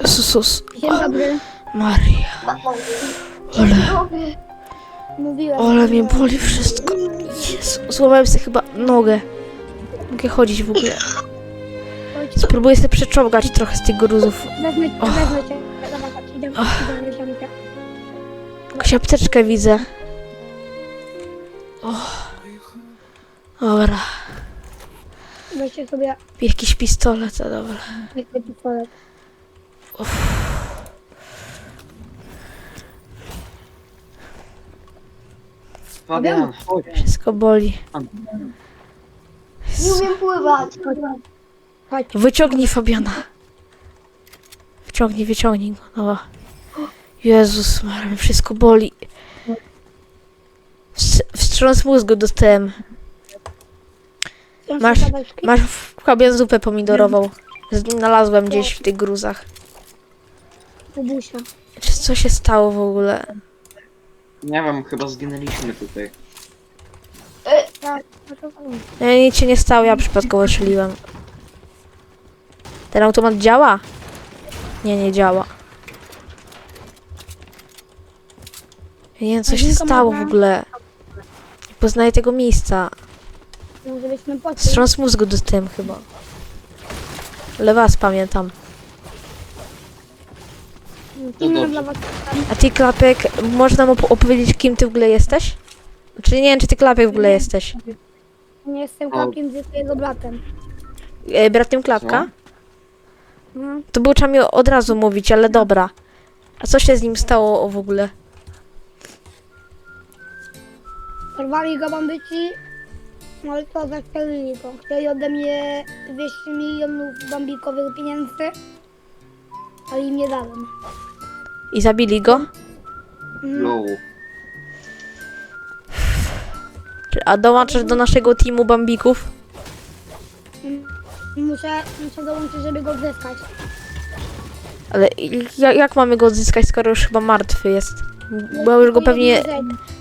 Jezus Dzień dobry. Maria. Ale, Mówiłem. ale mnie boli wszystko. Jezu, złamałem sobie chyba nogę. Mogę chodzić w ogóle. Chodź, Spróbuję sobie przeczołgać trochę z tych gruzów. Wezmę cię, Och. wezmę cię. Chodź. Jakąś apteczkę widzę. O. Dobra. Weźcie sobie Jakiś pistolet, to dobra. weźcie pistolet. Fabian, chodź. Wszystko boli. Nie umiem pływać. Chodź, Wyciągnij Fabiana. Wyciągnij, wyciągnij go. Dobra. Jezus, Maria, wszystko boli. Wst- Wstrząs mózgu dostałem. Masz- Masz. Fabian zupę pomidorową. Znalazłem gdzieś w tych gruzach. Bubusia. Czy co się stało w ogóle? Nie wiem, chyba zginęliśmy tutaj. Tak, no to fajnie. Nie, nic się nie stało, ja przypadkowo strzeliłem. Ten automat działa? Nie, nie działa. Ja nie wiem, co się stało w ogóle. Nie poznaję tego miejsca. Może byśmy. Wstrząs mózgu dostałem chyba. Ale was pamiętam. Inna dobrze. dla was. A ty, Klapek, można mu opowiedzieć, kim ty w ogóle jesteś? Czy nie wiem, czy ty, Klapek, w ogóle jesteś? Nie jestem O. kapkiem z jego bratem. E, bratem Klapka? No. To było trzeba mi od razu mówić, ale dobra. A co się z nim stało w ogóle? Porwali go bandyci, no ale to zastrzelili go. Chcieli ode mnie 200 milionów bambikowych pieniędzy, ale im nie dałem. I zabili go? Czy- A dołączasz do naszego teamu bambików? Muszę, muszę dołączyć, żeby go odzyskać. Ale jak, jak mamy go odzyskać, skoro już chyba martwy jest? Bo już go pewnie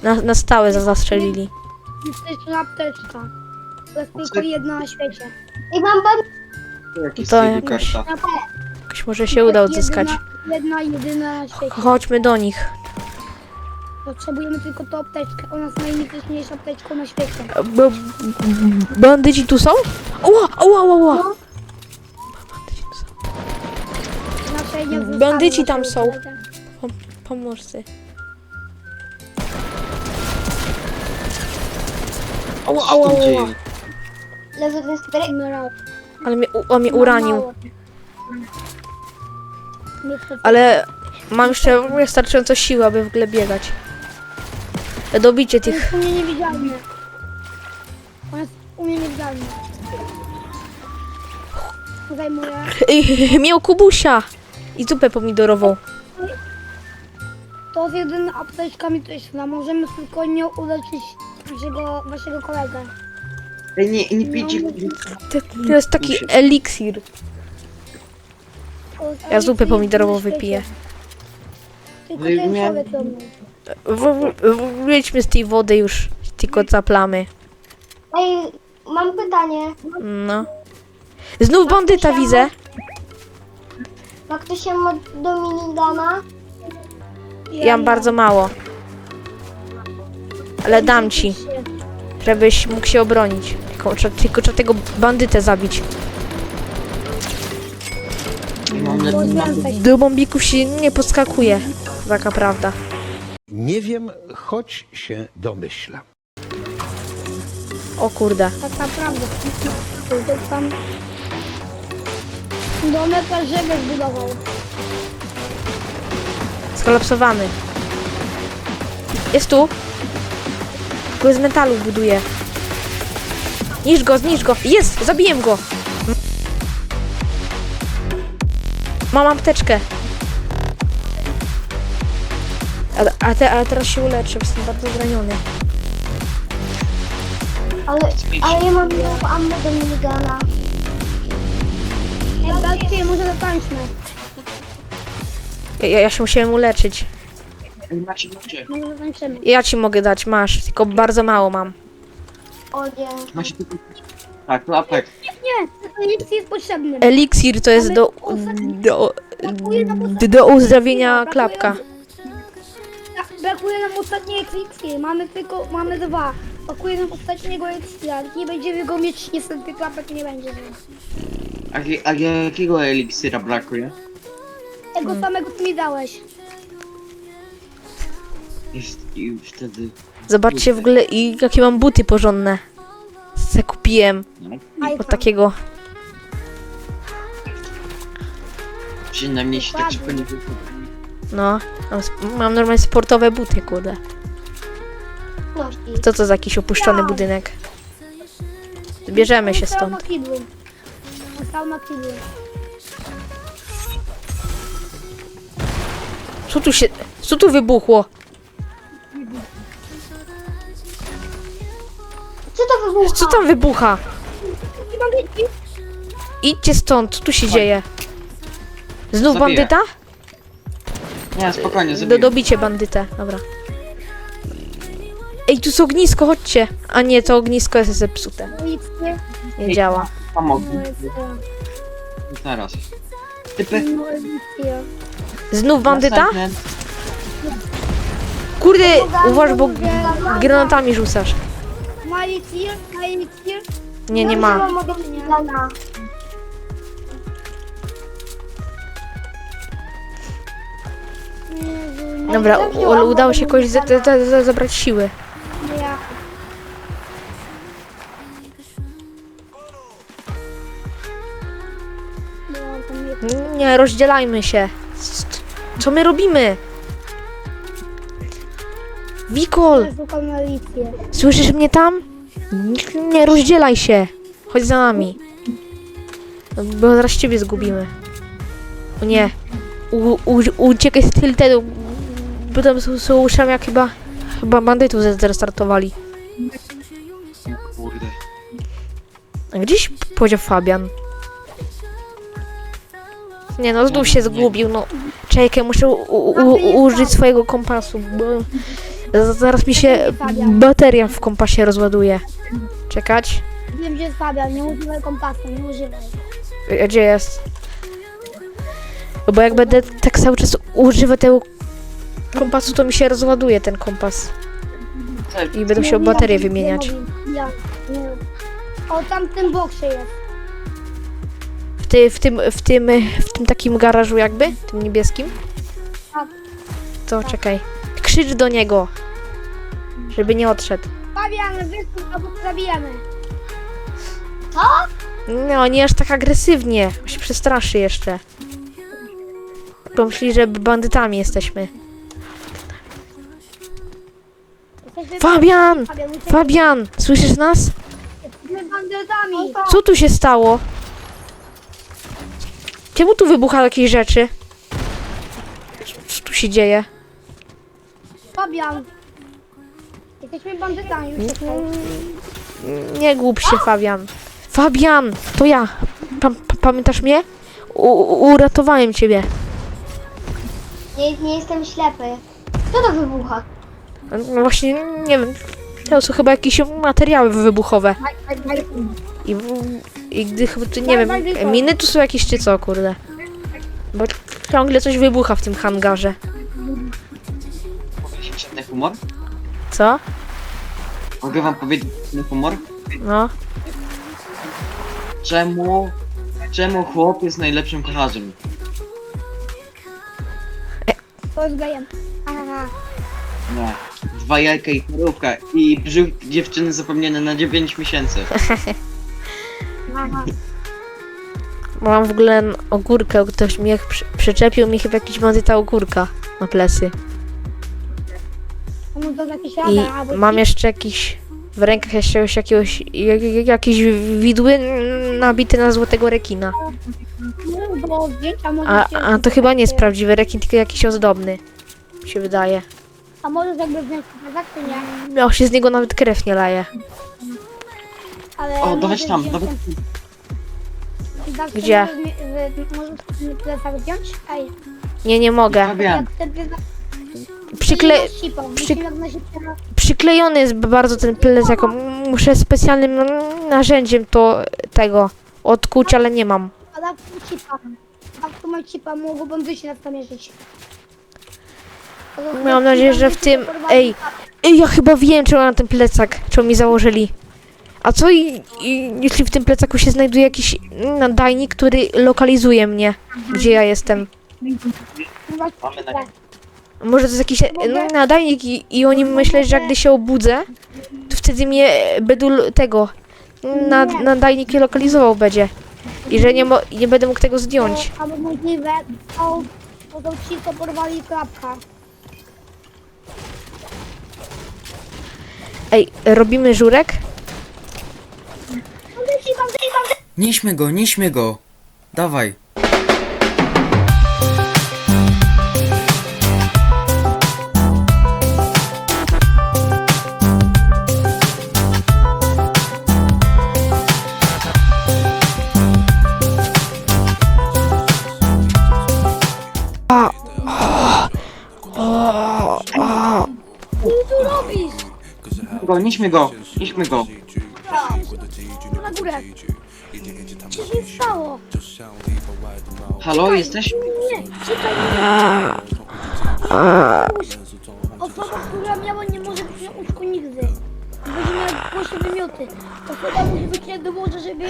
na, na stałe za- zastrzelili. Jest to apteczka. To jest tylko jedna na świecie. I mam ban... Jaki To to jakoś- karta. Jakoś może się uda odzyskać. Jedna, jedna jedyna na świecie. Chodźmy do nich. Potrzebujemy tylko tą apteczkę. Ona jest najmocniejszą apteczką na świecie. Bo, bandyci tu są? Ła, ła, ła, ła. Bandyci tu są. Inaczej nie zostawię Bandyci tam są. Pomóżcy. Ała, Co ała, się ała. dzieje? Leży ten. Ale mnie, u- on mnie uranił. Mało. Nie chcę- Ale mam jeszcze wystarczająco siły, aby w ogóle biegać. Dobicie tych. jest u mnie niewidzialny. On jest u mnie niewidzialny. Zajmuję. Miał kubusia! I zupę pomidorową. To z jedyna apteczka mityczna. Możemy spokojnie uleczyć waszego, waszego kolegę. Ej, nie, nie pijcie. To, to jest taki eliksir. Ja zupę pomidorową wypiję. Tylko No i ten miałem- człowiek do mnie. W- w- Wyjdźmy z tej wody już. Tylko zaplamy. Ej, mam pytanie. No. Znów bandyta widzę. Ma ktoś się ma do minigana? Ja mam bardzo mało. Ale dam ci, żebyś mógł się obronić. Tylko, tylko trzeba tego bandytę zabić. Do bombików się nie podskakuje. Taka prawda. Nie wiem, choć się domyślam. O kurde. Tak naprawdę. To tam... Domek żeby zbudował. Skolapsowany. Jest tu. Go z metalu buduje. Zniszcz go, zniszcz go. Jest! Zabiję go! Mam apteczkę. A, a, te, a teraz się uleczę, bo jestem bardzo zraniony. Ale, ale ja mam mało ammo do minigana. Ej, może zatańczmy. Ja, ja się musiałem uleczyć. Macie, macie. Może zatańczymy. Ja ci mogę dać, masz, tylko bardzo mało mam. O dzięki. Macie tylko... Tak, klapek. Nie, to nic jest potrzebny. Eliksir to jest do, do Brakuje nam d- ostatniej do uzdrowienia brakuje- klapka. Tak, Brakuje nam ostatniej ekspedicji. Mamy tylko, mamy dwa. Brakuje nam ostatniego eliksira. Nie będziemy go mieć, niestety klapek nie będzie. A, a jakiego eliksira brakuje? Tego Hmm. samego co mi dałeś. Jest i wtedy... Zobaczcie w ogóle i jakie mam buty porządne. Se kupiłem No, od takiego. przynajmniej się tak szybko nie wychodzi. No, mam, sp- mam normalnie sportowe buty, kurde. No Co to za jakiś opuszczony budynek? Zbierzemy się stąd. na kiblu. Co tu się... Co tu wybuchło? Wybucha? Tam wybucha? Idźcie stąd, co tu się dzieje? Znów Zabiję. bandyta? Nie, spokojnie, Do, zabiję. dobicie bandytę, dobra. Ej, tu jest ognisko, chodźcie. A nie, to ognisko jest zepsute. Policję. Nie działa. Pomogę. No jest, Teraz. Typy. Znów bandyta? Następny. Kurde, uważ, bo granatami rzucasz. Ma eliksir? Ma eliksir? Nie, nie ma. Nie. Dobra, u- udało się jakoś za- za- za- zabrać siły. Nie ja. No, Nie, rozdzielajmy się. Co my robimy? Wikol, Szukam słyszysz mnie tam? Nie, rozdzielaj się. Chodź za nami. Bo zaraz ciebie zgubimy. O nie. U, u, uciekaj z tiltedu. Bo tam uszami jak chyba... Chyba bandytów ze- zrestartowali. Kurde. A Gdzieś powiedział Fabian. Nie no, znów się zgubił, no. Czekaj, muszę u, u, u, użyć swojego kompasu, bo z- zaraz mi się bateria w kompasie rozładuje. Czekać? Wiem, gdzie jest Fabian, nie używaj kompasu, nie używaj. A Gdzie jest? Bo jak będę tak cały czas używał tego kompasu, to mi się rozładuje ten kompas. I będę musiał Nie, baterię nie, wymieniać. Nie, ja, nie. O tamtym boksie jest. W, ty, w, tym, w, tym, w tym takim garażu jakby, tym niebieskim. Tak. To czekaj. Krzycz do niego, żeby nie odszedł. Fabian, wystup, albo zabijamy. No, nie aż tak agresywnie, bo się przestraszy jeszcze. Pomyśli, że bandytami jesteśmy. Jesteśmy Fabian! Fabian, jesteśmy Fabian! Słyszysz nas? bandytami. Co tu się stało? Czemu tu wybuchają jakieś rzeczy? Co tu się dzieje? Fabian. Jesteśmy bandytami. już tutaj. Nie głup się, Fabian. Fabian! To ja! Pa, pa, pamiętasz mnie? U, uratowałem ciebie. Nie, nie jestem ślepy. Co to wybucha? No właśnie, nie wiem. To są chyba jakieś materiały wybuchowe. I, i gdy chyba, nie wiem, miny tu są jakieś czy co, kurde. Bo ciągle coś wybucha w tym hangarze. Powiedzieć ten humor? Co? Mogę wam powiedzieć ten humor? No. Czemu... Czemu chłop jest najlepszym jest gejem. Aha. Nie. Dwa jajka i parówka i brzuch dziewczyny zapomniane na 9 miesięcy. Aha. Mam w ogóle ogórkę, ktoś mi jak przy, przyczepił mi chyba jakiś bandyta ogórka na plecy. No I albo mam jeszcze jakiś w rękach jeszcze jakiegoś, jak, jak, jakieś widły nabite na złotego rekina. No, zdjęcia może A, się- a to chyba nie jest prawdziwy rekin, tylko jakiś ozdobny. Mi się wydaje. A możesz jakby wziąć prezak, czy nie? Miał się z niego nawet krew nie laje. Ale O, dawać tam, ten- tak, Gdzie? Możesz, mi- plecak wziąć? Ej, Nie, nie mogę. Fabian, jak ten plecak... Przykle, przy- przyklejony jest bardzo ten plecak. Muszę specjalnym narzędziem to tego odkuć, ale nie mam. A tak. Miałam nadzieję, że w tym... Ej, ej, ja chyba wiem, czemu na ten plecak, czemu mi założyli. A co i, i jeśli w tym plecaku się znajduje jakiś nadajnik, który lokalizuje mnie, gdzie ja jestem? Mamy na... Może to jest jakiś e, nadajnik i, i oni myślą, że jak gdy się obudzę, to wtedy mnie będą tego nad, nadajnik nie lokalizował będzie. I że nie, mo, nie będę mógł tego zdjąć. Albo możliwe, to, to, porwali klapka. Ej, robimy żurek? Bandyci! Nieśmy go, nieśmy go. Dawaj. Go, nieśmy go, nieśmy go. Na górę. Co się stało? Halo, jesteś? Nie, czekaj. Osoba, która miała nie może być na łóżku nigdy. Będzie miała głośne wymioty. Osoba musi nie do morza, żeby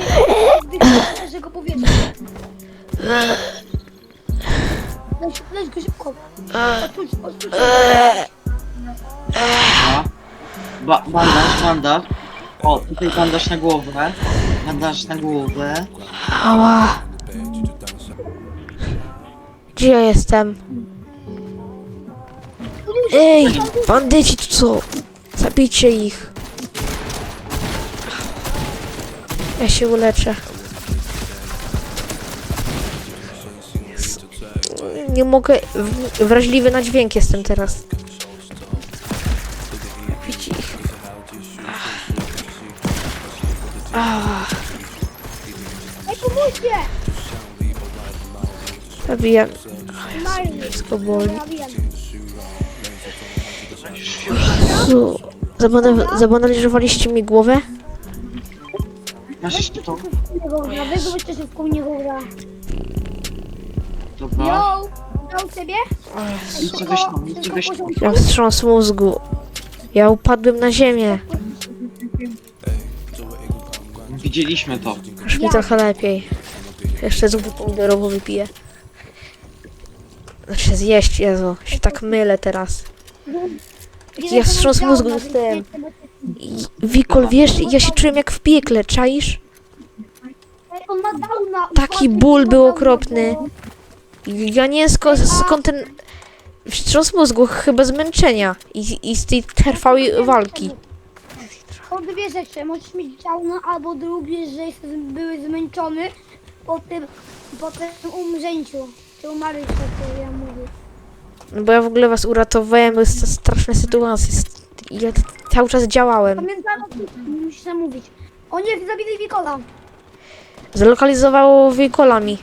oddychać świeżego powietrza. Leź, leź go szybko. Otwórz, otwórz. Ba bandaż, bandaż. O, tutaj bandaż na głowę. Bandaż na głowę. Ała. Gdzie ja jestem? Ej, bandyci tu co? Zabijcie ich. Ja się uleczę. Nie mogę. Wrażliwy na dźwięk jestem teraz. Ej, pomóżcie! Zabijam. Marnie. Wszystko boli. Ja wiem. Jezu, zabana- Zabanalizowaliście mi głowę? Masz jeszcze to? Gra, wy zobaczcie się w koło niego gra. Dobra. Yo! Dał ciebie? Tam, tam. Mam wstrząs mózgu. Ja upadłem na ziemię. Widzieliśmy to. Już mi trochę lepiej. Jeszcze zupę pomidorową wypiję. Znaczy zjeść, Jezu. Się tak mylę teraz. Ja wstrząs mózgu dostałem. I- Wikol, wiesz, ja się czułem jak w piekle, czaisz? On ma downa. Taki ból był okropny. Ja nie sko- skąd ten wstrząs mózgu, chyba zmęczenia i, i z tej trwałej walki. Są dwie rzeczy. Możesz mieć downa albo drugie, że jesteś były zmęczony po tym, po tym umrzęciu. Ty umarłeś, co ja mówię. No Bo ja w ogóle was uratowałem, bo jest to straszna sytuacja. Jest- Ja cały czas działałem. Pamiętam o tym, musisz nam mówić. Oni zabili Wikola. Zlokalizowało Wikolami.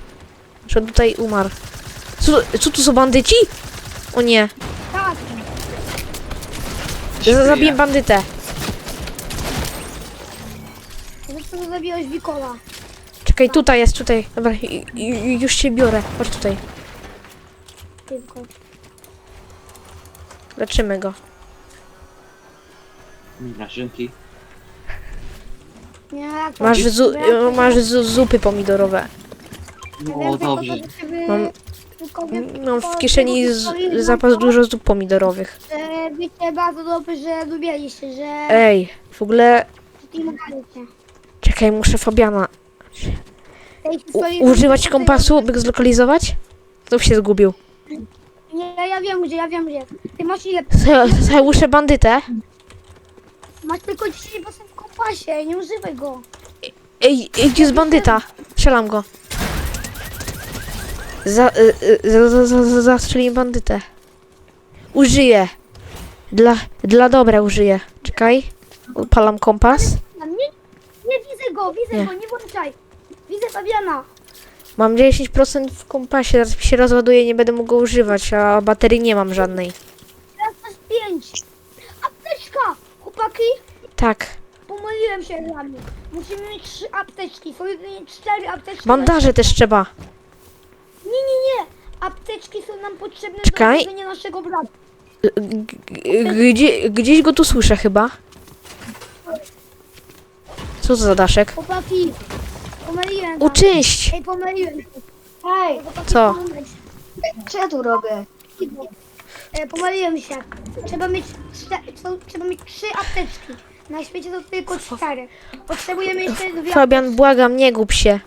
Że tutaj umarł. Co, co tu są bandyci? O nie. Tak. Zabiję bandytę. Zabiłeś Wikola. Czekaj, tutaj jest, tutaj. Dobra, i- i- już się biorę. Chodź tutaj. Tylko. Leczymy go. Dzięki. Nie, to? Masz, zu, Ja masz zu, zupy pomidorowe. ja No wiem tylko dobrze. żeby- Mam- tylko wiem Mam tylko w kieszeni z, zapas dużo zup pomidorowych. że Wiecie bardzo dobrze, że lubiliście, że Ej, w ogóle... teamowaliście. Czekaj, muszę Fabiana. U, używać kompasu, by go zlokalizować? Znów się zgubił. Nie, ja wiem gdzie, ja wiem gdzie. Ty masz ile? Zajłuszę bandytę. Masz tylko 10% w kompasie, nie używaj go. Ej, ej, gdzie jest bandyta? Strzelam go. Za, y, y, za, za, za, za, zastrzeliłem bandytę. Użyję. Dla, dla dobra użyję. Czekaj. Upalam kompas. Widzę go, widzę Nie. go, nie włączaj. Widzę Fabiana. Mam 10% w kompasie, zaraz mi się rozładuje, nie będę mógł go używać, a baterii nie mam żadnej. Teraz masz 5. Apteczka! Chłopaki, Tak. pomyliłem się z nami. Musimy mieć 3 apteczki, są jedynie 4 apteczki. Bandaże też trzeba. Nie, nie, nie. Apteczki są nam potrzebne Czekaj. do leczenia naszego brata. G- Gdzie, gdzieś go tu słyszę chyba. Co to za daszek? Chłopaki, pomyliłem O, wam. cześć! Ej, pomyliłem się. Hej, Co? co ja tu robię? E, pomyliłem się. Trzeba mieć, czte, trzeba mieć trzy apteczki. Na świecie to tylko cztery. Potrzebujemy jeszcze dwie Fabian, błagam, nie gub się.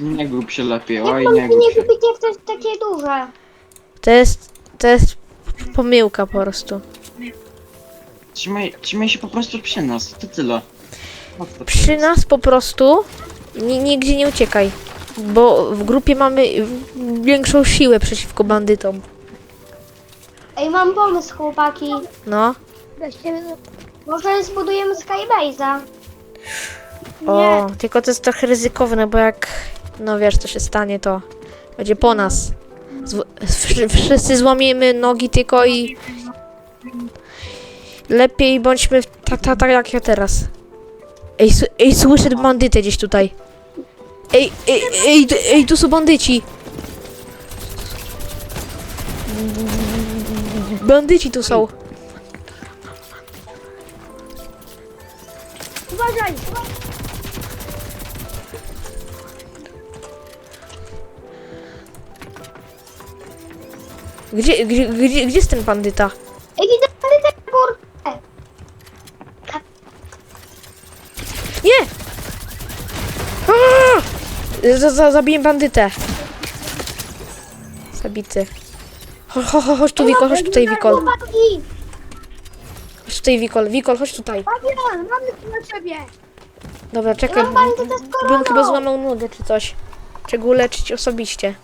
Nie gub się lepiej, Jak oj mam nie nie gub się. kupić, jak to jest takie duże? To jest, to jest pomyłka po prostu. Trzymaj, trzymaj się po prostu przy nas, to tyle. No to Przy nas po prostu ni- nigdzie nie uciekaj. Bo w grupie mamy większą siłę przeciwko bandytom. Ej, mam pomysł, chłopaki. No. Może zbudujemy Skybase'a? O, tylko to jest trochę ryzykowne, bo jak, no wiesz, co się stanie, to będzie po nas. Zw- wszyscy złamiemy nogi tylko i lepiej bądźmy tak ta, ta, jak ja teraz. Ej, s- ej, słyszę bandytę gdzieś tutaj. Ej, ej, ej, ej, ej, tu są bandyci. Bandyci tu są. uważaj! Gdzie, gdzie, gdzie, gdzie jest ten bandyta? Ej, widzę bandytę na górce. Nie! Aaa! Za, za, zabiję bandytę. Zabity. Chodź, chodź, chodź, tu, Wikol, chodź tutaj, Wikol. Chłopaki, Chodź tutaj, Wikol, Wikol, chodź tutaj. Fabian, mamy tu na ciebie! Dobra, czekaj, mam bandytę z bym koroną. chyba złamał nogę czy coś. Trzeba go leczyć osobiście.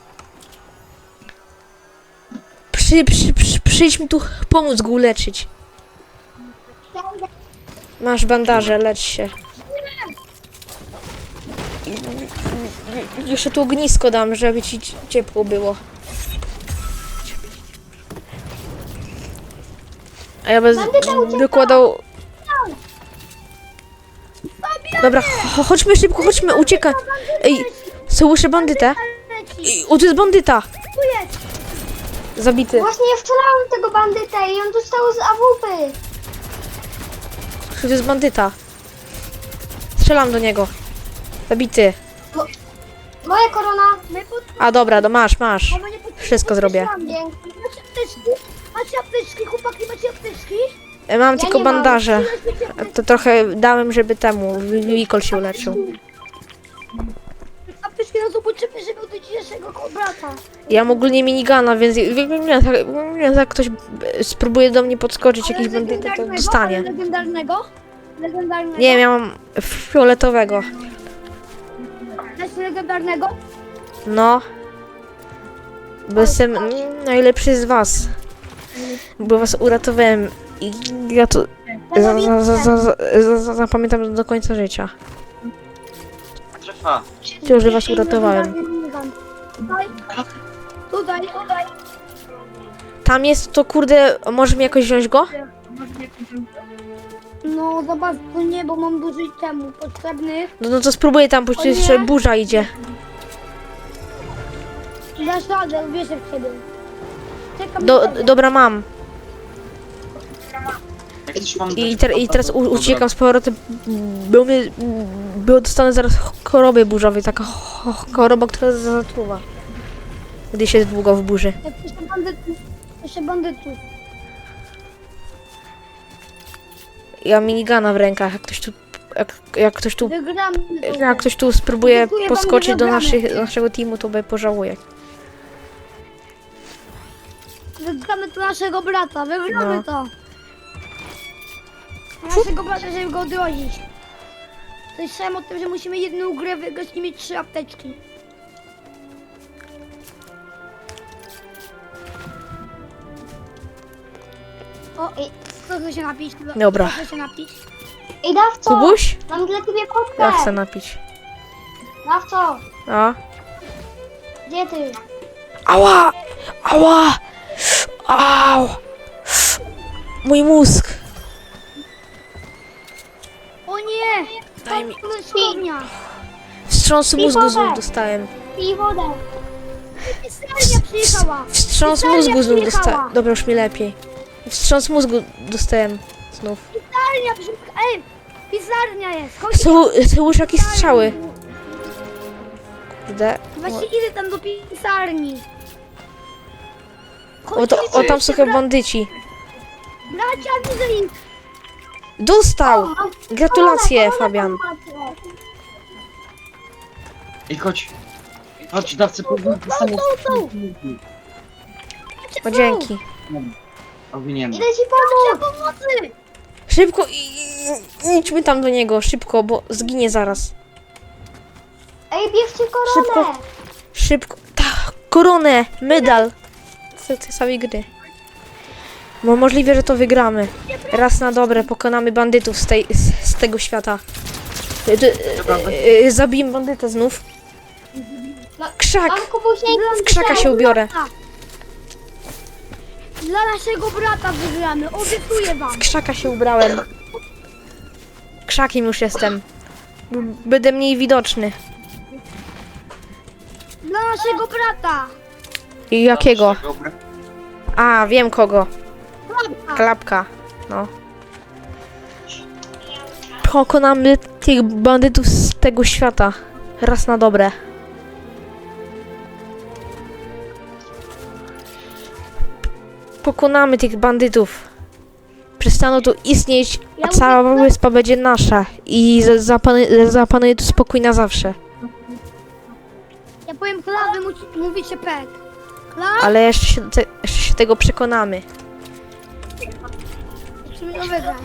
Przy, przy, przy, przyjdź mi tu pomóc go uleczyć. Masz bandaże, lecz się. Jeszcze tu ognisko dam, żeby ci ciepło było. A ja będę wykładał... Dobra, cho- chodźmy szybko, chodźmy, uciekaj. Ej, słyszę bandytę. Ej, o, to jest bandyta. Zabity. Właśnie ja wczorałem tego bandytę i on dostał z AWP. To jest bandyta. Strzelam do niego. Zabity. Moja korona. My pod... A dobra, to masz, masz. my nie pod... Wszystko zrobię. Dzięki. Macie apteczki? Macie apteczki, chłopaki, macie apteczki? Ja mam tylko nie mam. bandaże. To trochę dałem, żeby temu Wikol się uleczył. Apteczki nam są potrzebne, żeby odejść naszego brata. Ja mam ogólnie minigana, więc jak, jak ktoś spróbuje do mnie podskoczyć, jakiś bandyta, to dostanie. Legendarnego? Legendarnego? Nie ja mam fioletowego. Legendarnego? No. Bo jestem najlepszy z was. Bo was uratowałem i ja to za, za, za, za, za, za, zapamiętam do końca życia. Strefa. To, że was uratowałem. Tutaj, tutaj, tutaj. Tam jest to kurde, możemy jakoś wziąć go? No zobacz, tu nie, bo mam dużo temu potrzebnych. No, no to spróbuję tam, bo tu jeszcze burza idzie. Dasz radę. Czekam Do, na ciebie. dobra, mam. Jak też mam I, ter, i teraz u, uciekam z powrotem, bo mnie, bo dostanę zaraz choroby burzowej, taka cho- choroba, która zatruwa. Gdy się długo w burzy. Jeszcze bandytów. Jeszcze bandytów. Ja minigana w rękach, jak ktoś tu, jak, jak ktoś tu, Wygramy to. jak ktoś tu spróbuje Dziękuję wam, podskoczyć do wygramy. naszych, naszego teamu, to by pożałuje. Wygramy to naszego brata, wygramy No. to. Naszego brata, żeby go odrodzić. Słyszałem o tym, że musimy jedną grę wygrać i mieć trzy apteczki. O, Ej. Kto chce się napić? Kto- Dobra. Chce się napić? Ej, dawco. Kubuś? Mam dla ciebie kotkę. Ja chcę napić. Dawco, A? gdzie ty? Ała! Ała! Au! Mój mózg! O nie! Daj mi. To jest spodnia. Wstrząsu mózgu znów dostałem. Pij wodę. Przyjechała. Wstrząs mózgu znów dostałem. Dobra, już mi lepiej. Wstrząs mózgu dostałem znów. Pisarnia przyjechała. Ej, pisarnia jest. Chodź. Są, są już jakieś strzały. Kurde. Właśnie idę tam do pisarni. O, to, o tam są chyba bandyci. Bracia, widzę ich. Dostał! Gratulacje, Fabian. I chodź. Chodź, dawcy są, są. O, dzięki. Idę ci pomóc. Pomocy. Szybko i, i idźmy tam do niego, szybko, bo zginie zaraz. Ej, bierzcie koronę. Szybko. Szybko. Tak, koronę, medal. Z tej samej gry. Bo możliwe, że to wygramy. Raz na dobre pokonamy bandytów z, tej, z, z tego świata. Y, y, y, y, Zabijmy bandytę znów. Krzak! Mam kubusiek. W krzaka się ubiorę. Dla naszego brata wygramy. Obiecuję wam. W krzaka się ubrałem. Krzakiem już jestem. B- Będę mniej widoczny. Dla naszego brata. I jakiego? A, wiem kogo. Klapka. No. Pokonamy tych bandytów z tego świata. Raz na dobre. Pokonamy tych bandytów. Przestaną tu istnieć, a cała wyspa będzie nasza. I za- zapanuje, zapanuje tu spokój na zawsze. Ja powiem Kla, wy mówicie pek. Kla, Ale jeszcze się, te, jeszcze się tego przekonamy. musimy to wygrać.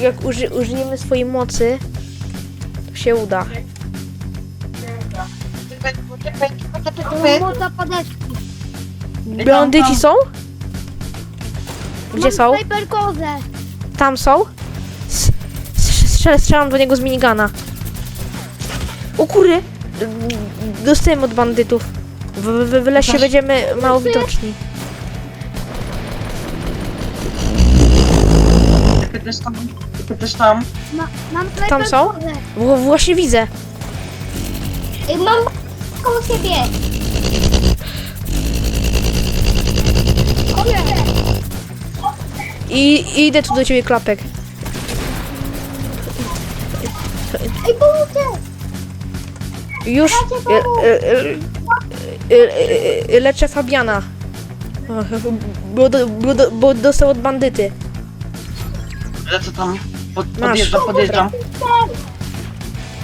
Jak- uży, użyjemy swojej mocy, to się uda. Mota padeczki. Bandyci są? Gdzie są? Sniper kozę. Tam są? S- s- strzel- Strzelam do niego z minigana. O kury! Dostałem od bandytów. W, w, w lesie będziemy mało widoczni. Ty też tam. Ty też tam. Ma, mam sniper Tam są? kozę. Wo- właśnie widzę. Ej, mam koło siebie. I i idę tu do ciebie klapek. Ej, pomóżcie. Już e, e, e, e, e, leczę Fabiana. Bo, do, bo, do, bo dostał od bandyty. Lecę tam. Pod, podjeżdżam, podjeżdżam.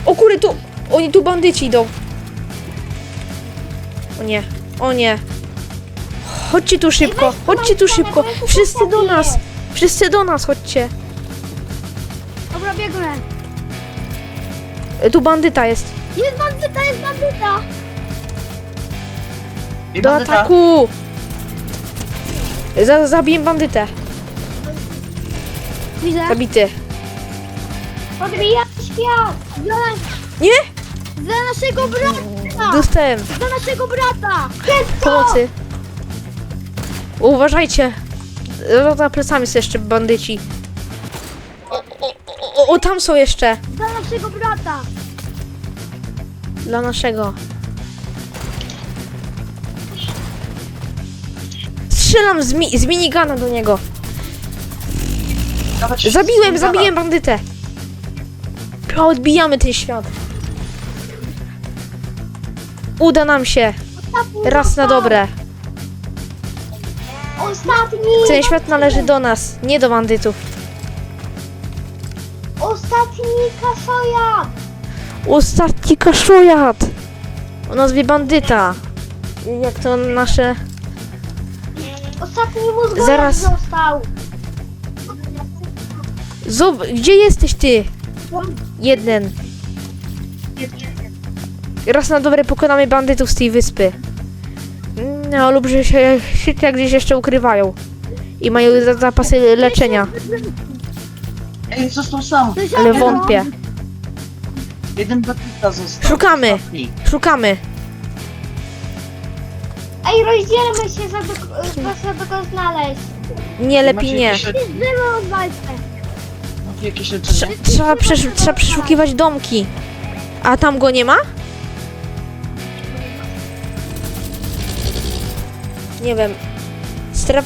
O kury, tu! Oni tu bandyci idą. O nie, o nie. Chodźcie tu szybko, chodźcie tu szybko. Wszyscy do nas. Wszyscy do nas, chodźcie. Dobra, biegnę. E, Tu bandyta jest. Jest bandyta, jest bandyta. I Do bandyta. ataku! Za, zabiję bandytę. Widzę. Zabity. Podbija świat. Dla, Nie! dla naszego brata. Dostałem. Dla naszego brata. Pomocy. Uważajcie. Za- Za plecami są jeszcze bandyci. O, o, o, o, tam są jeszcze. Dla naszego brata. Dla naszego. Strzelam z, mi z minigana do niego. Dawać- Zabiłem, zabiłem bandytę. Odbijamy ten świat. Uda nam się. Raz na dobre. Ostatni. Ten świat należy do nas, nie do bandytów. Ostatni kaszoja. Ostatni kaszujat. O nazwie bandyta. Jak to nasze... Ostatni mózg Zaraz. został. Zob gdzie jesteś ty? Jeden. Raz na dobre pokonamy bandytów z tej wyspy. No lub że się, gdzieś jeszcze ukrywają. I mają za- zapasy leczenia. Ej, został sam. Ale wątpię. Jeden został. Szukamy. Ostatni. Szukamy. Ej, rozdzielmy się, żeby, żeby go znaleźć. Nie, lepiej Macie nie. Jakieś, Zbymy od walce. macie jakieś Trze trzeba, przesz trzeba przeszukiwać domki. A tam go nie ma? Nie wiem, stref,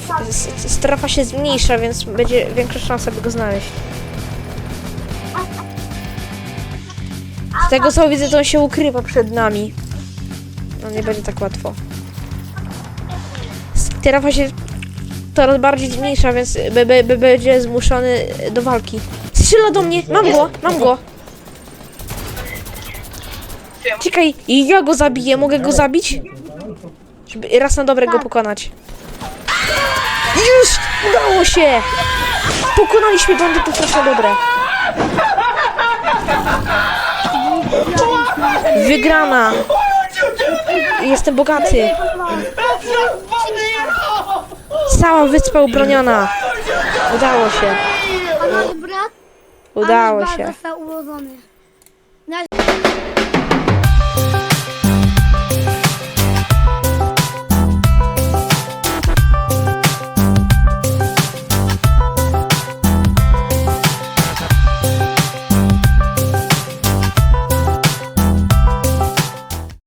strefa się zmniejsza, więc będzie większa szansa, by go znaleźć. Z tego co widzę, to on się ukrywa przed nami. No nie będzie tak łatwo. Strefa się coraz bardziej zmniejsza, więc będzie zmuszony do walki. Strzela do mnie! Mam go! Mam go! Czekaj, ja go zabiję, mogę go zabić? Żeby raz na dobre go pokonać. Już! Udało się! Pokonaliśmy bandytów raz na dobre. Wygrana! Jestem bogaty. Cała wyspa ubroniona. Udało się. A nasz brat? a Udało nasz brat się. został